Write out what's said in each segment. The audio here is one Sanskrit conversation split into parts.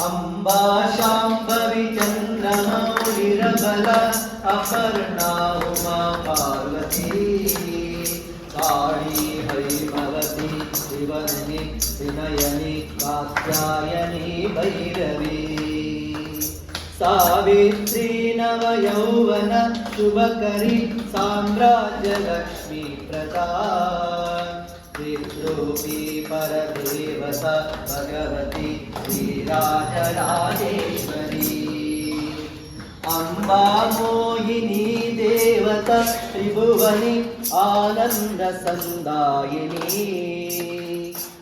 अम्बा शाम्भवि चन्द्रमौलिरबल अपर्णा, उमा, पार्वती काळी हैमवती शिवनि विनयनि कात्यायनी भैरवी। सावित्री, नवयौवन, शुभकरि, साम्राज्यलक्ष्मी प्रदा विद्रूपी परदेवता भगवती श्रीराजराजेश्वरी। अम्बा मोहिनी देवता त्रिभुवनि आनन्दसन्दायिनी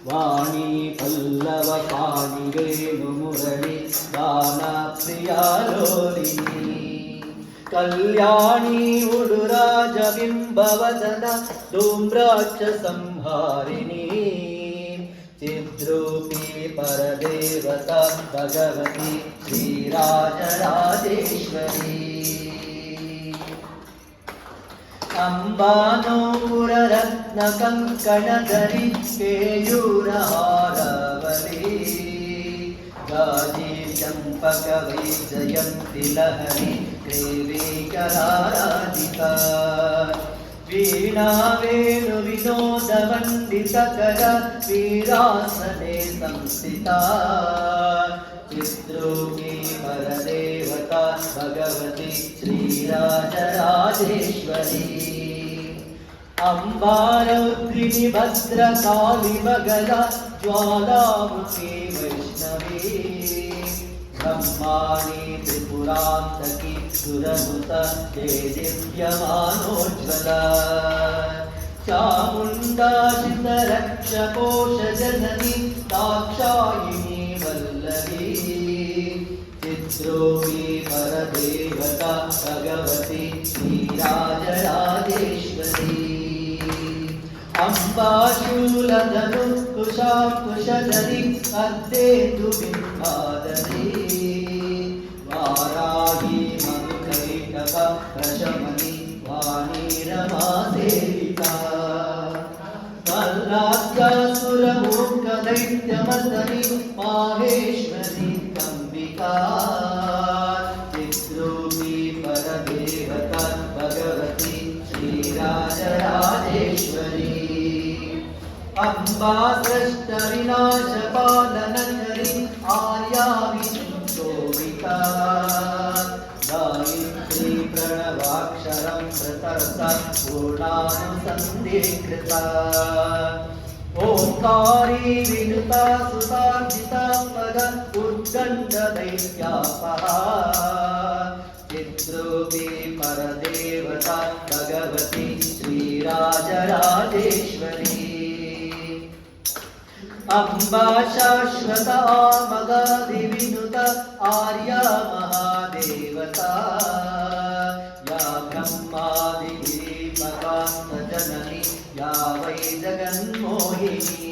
वाणी पल्लव पाणि वेणुमुरळि गानप्रियालोलिनी कल्याणी उडुराजबिम्बवदन धूम्राक्ष संहारिणी चिद्रूपी परदेवता भगवती श्रीराजराजेश्वरी अम्बानूररत्नकङ्कणधरि केयूरहारवली गाजी चम्पकवै जयन्ति लहरि देवी कराराधिका वीणा वेणुविनोदवन्दितकर वीरासने संस्थिता चिद्रूपी परदेवता भगवती श्रीराजराजेश्वरी अम्बारौद्रिणि भद्रकालि बगला ज्वालामुखी वैष्णवी ब्रह्माणि त्रिपुरान्तकी सुरनुत ते दिव्यमानोज्ज्वला चामुण्डा शितरक्षकोशजननी दाक्षायिनी वल्लवी चिद्रूपी परदेवता भगवती श्रीराजराजेश्वरी अम्बाशूलधनु कुशाकुशधरि अद्देतु बिम्बादरी परदेवता भगवती श्रीराजराजेश्वरी। अम्बा सृष्टविनाशपालनकरि आर्या विशोभिता गायत्री प्रणवाक्षरं प्रतर्ता पूर्णानुसन्धिकृता। ओङ्कारी विनुता सुतार्जिता पद उद्गण्डदैत्यापहा चिद्रूपी परदेवता भगवती श्रीराजराजेश्वरी अम्बा शाश्वता मगादिविनुत आर्या महादेवता या ब्रह्मादिगिरिपकान्तजननी या वै जगन्मोहिनी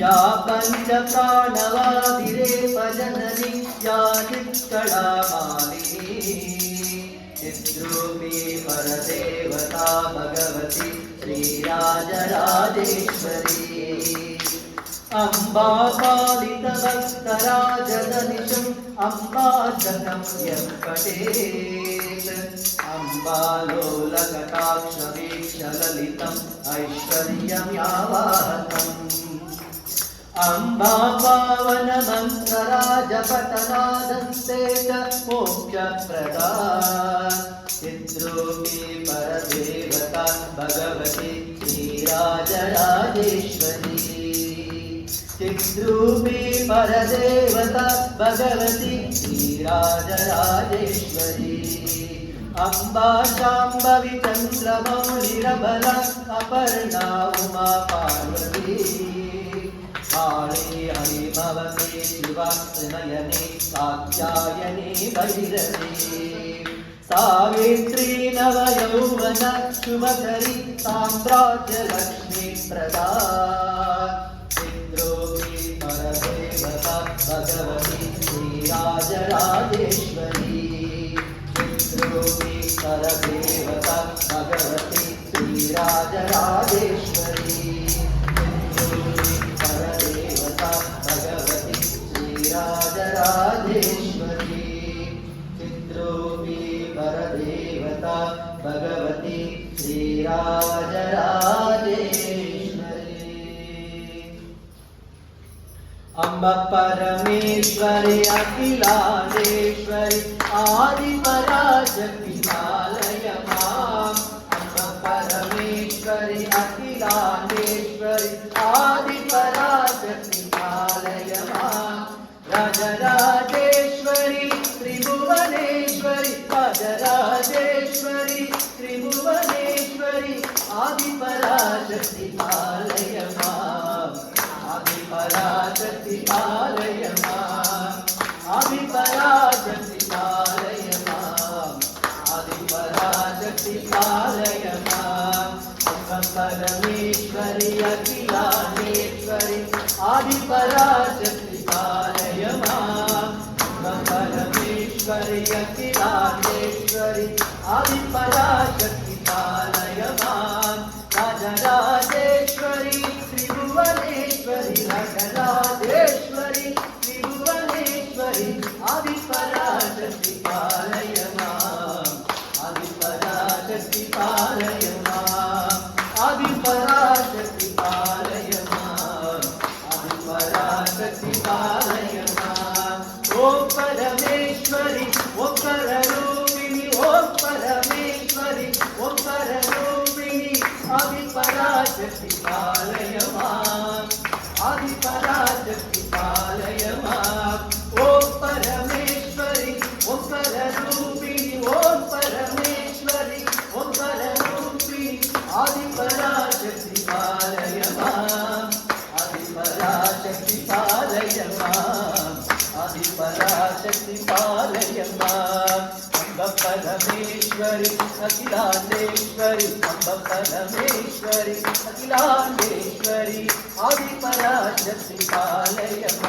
या पञ्चप्राणवादिरेपजननी या चित्कडामालिनी चिद्रूपी परदेवता भगवती श्रीराजराजेश्वरी। अम्बा पालितभक्तराजदनिशम् अम्बा जगं यत्पठेत् अम्बालोलकटाक्षवीक्षललितम् ऐश्वर्यं यावाहतम् अम्बा पावनमन्त्रराजपटनादन्ते च मोक्षप्रदा चिद्रूपी परदेवता भगवती श्रीराजराजेश्वरी। चिद्रूपी परदेवता भगवती श्रीराजराजेश्वरी। अम्बा शाम्भवि चन्द्रमौलिरबल अपर्णा उमा पार्वती काळे हरिभवते शिवा नयने कात्यायने भैरवी। सावित्री नवयौवन शुभकरि साम्राज्यलक्ष्मी प्रदा इन्द्रोपी परदेवता भगवती श्रीराजराजेश्वरी। इन्द्रोपी परदेवता भगवती श्रीराजराजेश्वरी अम्ब परमेश्वरि अखिलाण्डेश्वरि आदिपराशक्ति पालय माम् अम्ब परमेश्वरि अखिलाण्डेश्वरि आदिपराशक्ति पालय माम् राजराजेश्वरि പരമേശ്വരി അഖിലാണ്ടേശ്വരി അമ്പപരമേശ്വരി അഖിലാണ്ടേശ്വരി ആദിപരാശക്തി പാലയമ്മ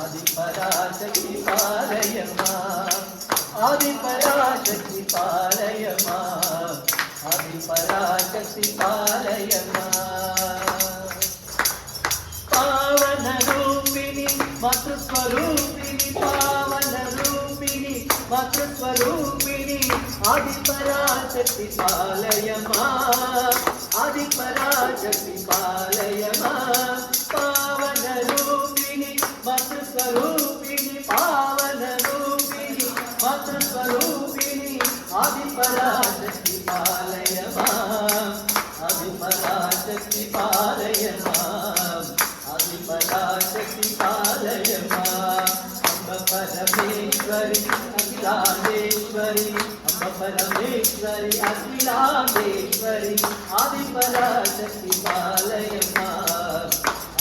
ആദിപരാശക്തി പാലയമ്മ ആദിപരാശക്തി പാലയമ്മ ആദിപരാശക്തി പാലയമ്മ പാവനരൂപിണി മാതൃസ്വരൂപിണി പാവനരൂപിണി മാതൃസ്വരൂപിണി ఆదిపరాశక్తి పాలయమా? ఆదిపరాశక్తి పాలయమా? పావన రూపిణి మత స్వరూప அகிலாண்டேஸ்வரி அம்ப பரமேஸ்வரி அகிலாண்டேஸ்வரி ஆதிபராசக்தி பாலயம்மா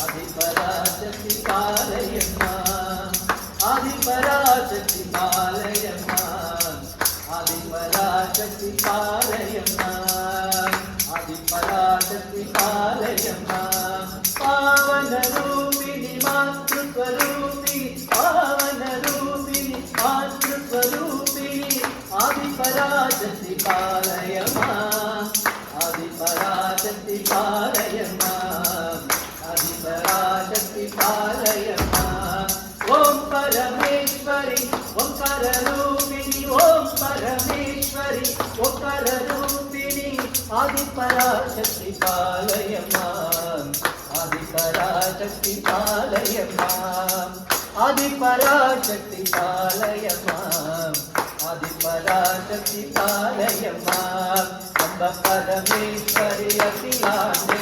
ஆதிபராசக்தி பாலயம்மா ஆதிபராசக்தி பாலயம்மா ஆதிபராசக்தி பாலயம்மா பாலயம்மா. ஓம் பரமேஸ்வரி ஓங்கார ரூபிணி ஓம் பரமேஸ்வரி ஓங்கார ரூபிணி ஆதிபராசக்தி பாலயம்மா. ஆதிபராசக்தி பாலயம்மா. ஆதிபராசக்தி பாலயம்மா. ஆதிபராசக்தி பாலயம்மா. அம்ப பரமேஸ்வரி அகிலாண்ட